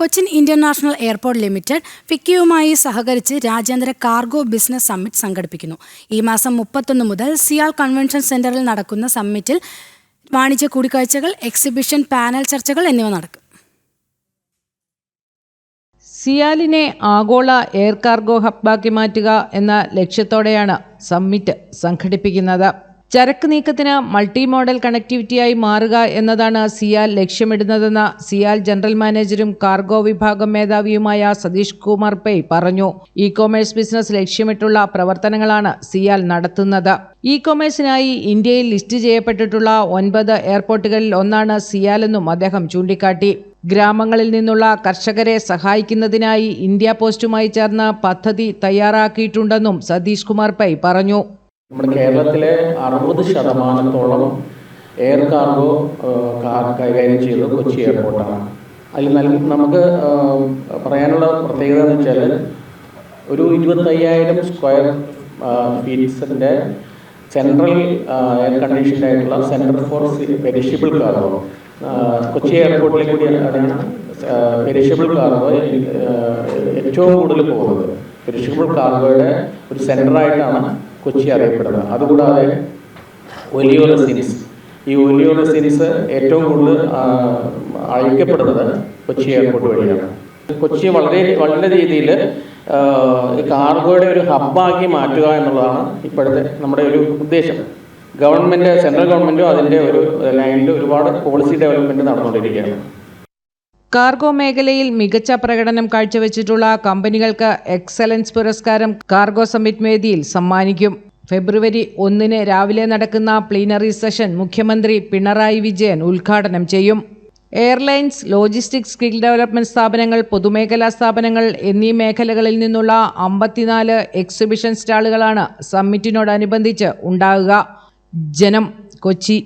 Cochin international airport limited ഫിക്കിയുമായി സഹകരിച്ച് രാജ്യാന്തര കാർഗോ ബിസിനസ് സമ്മിറ്റ് സംഘടിപ്പിക്കുന്നു. ഈ മാസം മുപ്പത്തൊന്ന് മുതൽ സിയാൽ കൺവെൻഷൻ സെന്ററിൽ നടക്കുന്ന സമ്മിറ്റിൽ വാണിജ്യ കൂടിക്കാഴ്ചകൾ എക്സിബിഷൻ പാനൽ ചർച്ചകൾ എന്നിവ നടക്കും. സിയാലിനെ ആഗോള എയർ കാർഗോ ഹബ്ബാക്കി മാറ്റുക എന്ന ലക്ഷ്യത്തോടെയാണ് സമ്മിറ്റ് സംഘടിപ്പിക്കുന്നത്. ചരക്ക് നീക്കത്തിന് മൾട്ടി മോഡൽ കണക്ടിവിറ്റിയായി മാറുക എന്നതാണ് സിയാൽ ലക്ഷ്യമിടുന്നതെന്ന് സിയാൽ ജനറൽ മാനേജരും കാർഗോ വിഭാഗം മേധാവിയുമായ സതീഷ് കുമാർ പൈ പറഞ്ഞു. ഇ കോമേഴ്സ് ബിസിനസ് ലക്ഷ്യമിട്ടുള്ള പ്രവർത്തനങ്ങളാണ് സിയാൽ നടത്തുന്നത്. ഇ കോമേഴ്സിനായി ഇന്ത്യയിൽ ലിസ്റ്റ് ചെയ്യപ്പെട്ടിട്ടുള്ള ഒൻപത് എയർപോർട്ടുകളിൽ ഒന്നാണ് സിയാൽ എന്നും അദ്ദേഹം ചൂണ്ടിക്കാട്ടി. ഗ്രാമങ്ങളിൽ നിന്നുള്ള കർഷകരെ സഹായിക്കുന്നതിനായി ഇന്ത്യ പോസ്റ്റുമായി ചേർന്ന് പദ്ധതി തയ്യാറാക്കിയിട്ടുണ്ടെന്നും സതീഷ് കുമാർ പൈ പറഞ്ഞു. നമ്മുടെ കേരളത്തിലെ അറുപത് ശതമാനത്തോളം എയർ കാർഗോ കൈകാര്യം ചെയ്തത് കൊച്ചി എയർപോർട്ടാണ് അതിൽ നൽ നമുക്ക് പറയാനുള്ള പ്രത്യേകത എന്ന് വെച്ചാൽ ഒരു ഇരുപത്തയ്യായിരം സ്ക്വയർ ഫീറ്റ്സിന്റെ സെൻട്രൽ എയർ കണ്ടീഷൻഡ് ആയിട്ടുള്ള ഫോർ പെരിഷബിൾ കാർഗോ കൊച്ചി എയർപോർട്ടിലെ കൂടിയാണ് പെരിഷബിൾ കാർഗോ ഏറ്റവും കൂടുതൽ പോകുന്നത്. പെരിഷബിൾ കാർഗോയുടെ ഒരു സെന്ററായിട്ടാണ് കൊച്ചി അറിയപ്പെടുന്നത്. അതുകൂടാതെ ഒലിയോ സീരീസ്. ഈ ഒലിയോ സീരീസ് ഏറ്റവും കൂടുതൽ അയക്കപ്പെടുന്നത് കൊച്ചി എയർപോർട്ട് വഴിയാണ്. കൊച്ചി വളരെ വളരെ രീതിയിൽ കാർഗോയുടെ ഒരു ഹബ്ബാക്കി മാറ്റുക എന്നുള്ളതാണ് ഇപ്പോഴത്തെ നമ്മുടെ ഒരു ഉദ്ദേശം. ഗവൺമെന്റ് സെൻട്രൽ ഗവൺമെന്റും അതിന്റെ ഒരു ലൈനിൽ ഒരുപാട് പോളിസി ഡെവലപ്മെന്റ് നടന്നുകൊണ്ടിരിക്കുകയാണ്. കാർഗോ മേഖലയിൽ മികച്ച പ്രകടനം കാഴ്ചവെച്ചിട്ടുള്ള കമ്പനികൾക്ക് എക്സലൻസ് പുരസ്കാരം കാർഗോ സമ്മിറ്റ് വേദിയിൽ സമ്മാനിക്കും. ഫെബ്രുവരി ഒന്നിന് രാവിലെ നടക്കുന്ന പ്ലീനറി സെഷൻ മുഖ്യമന്ത്രി പിണറായി വിജയൻ ഉദ്ഘാടനം ചെയ്യും. എയർലൈൻസ് ലോജിസ്റ്റിക്സ് സ്കിൽ ഡെവലപ്മെന്റ് സ്ഥാപനങ്ങൾ പൊതുമേഖലാ സ്ഥാപനങ്ങൾ എന്നീ മേഖലകളിൽ നിന്നുള്ള അമ്പത്തിനാല് എക്സിബിഷൻ സ്റ്റാളുകളാണ് സമ്മിറ്റിനോടനുബന്ധിച്ച് ഉണ്ടാകുക. ജനം കൊച്ചി